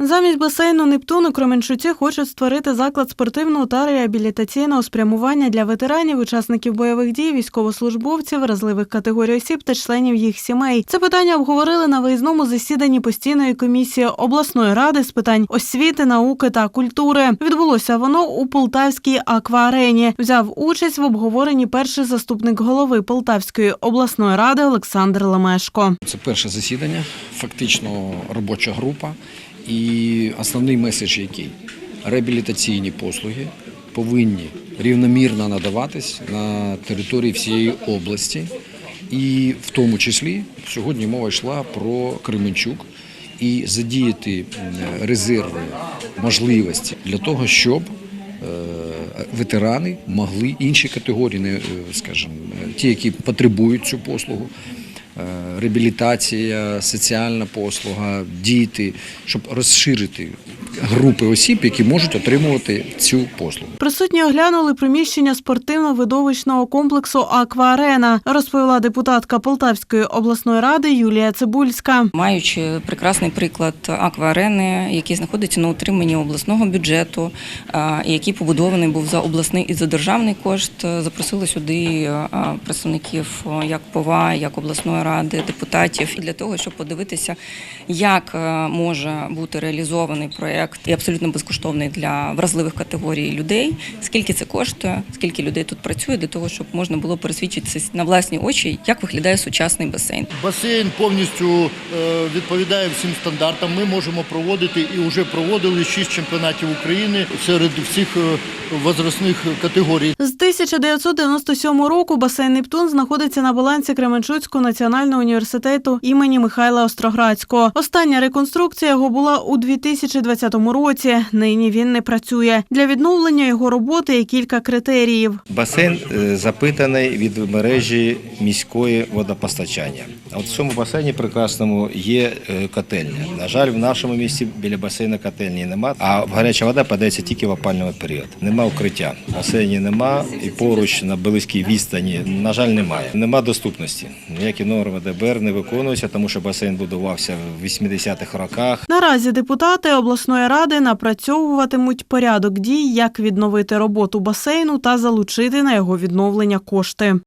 Замість басейну Нептун у Кременчуці хочуть створити заклад спортивного та реабілітаційного спрямування для ветеранів, учасників бойових дій, військовослужбовців, вразливих категорій осіб та членів їх сімей. Це питання обговорили на виїзному засіданні постійної комісії обласної ради з питань освіти, науки та культури. Відбулося воно у Полтавській акваарені. Взяв участь в обговоренні перший заступник голови Полтавської обласної ради Олександр Лемешко. Це перше засідання, фактично робоча група. І основний меседж який? Реабілітаційні послуги повинні рівномірно надаватись на території всієї області. І в тому числі сьогодні мова йшла про Кременчук і задіяти резерви можливості для того, щоб е, ветерани могли інші категорії, е, скажімо, ті, які потребують цю послугу, реабілітація, соціальна послуга, діти, щоб розширити групи осіб, які можуть отримувати цю послугу. Присутні оглянули приміщення спортивно-видовищного комплексу Акваарена, розповіла депутатка Полтавської обласної ради Юлія Цибульська. Маючи прекрасний приклад акваарени, який знаходиться на утриманні обласного бюджету, який побудований був за обласний і за державний кошт, запросили сюди представників як ПОВА, як обласної ради, депутатів для того, щоб подивитися, як може бути реалізований проект і абсолютно безкоштовний для вразливих категорій людей. Скільки це коштує, скільки людей тут працює для того, щоб можна було пересвідчитися на власні очі, як виглядає сучасний басейн. Басейн повністю е, відповідає всім стандартам. Ми можемо проводити і вже проводили шість чемпіонатів України серед всіх е, возрастних категорій. З 1997 року басейн Нептун знаходиться на балансі Кременчуцького національного університету імені Михайла Остроградського. Остання реконструкція його була у 2020 році. Нині він не працює. Для відновлення його роботи є кілька критеріїв. Басейн е, запитаний від мережі міської водопостачання. От в цьому басейні прекрасному є е, котельня. На жаль, в нашому місті біля басейну котельні нема, а гаряча вода подається тільки в опальний період. Нема укриття. Басейні нема і поруч на близькій відстані, на жаль, немає. Нема доступності. Ніякі норми ДБР не виконуються, тому що басейн будувався в 80-х роках. Наразі депутати обласної ради напрацьовуватимуть порядок дій, як відновити роботу басейну та залучити на його відновлення кошти.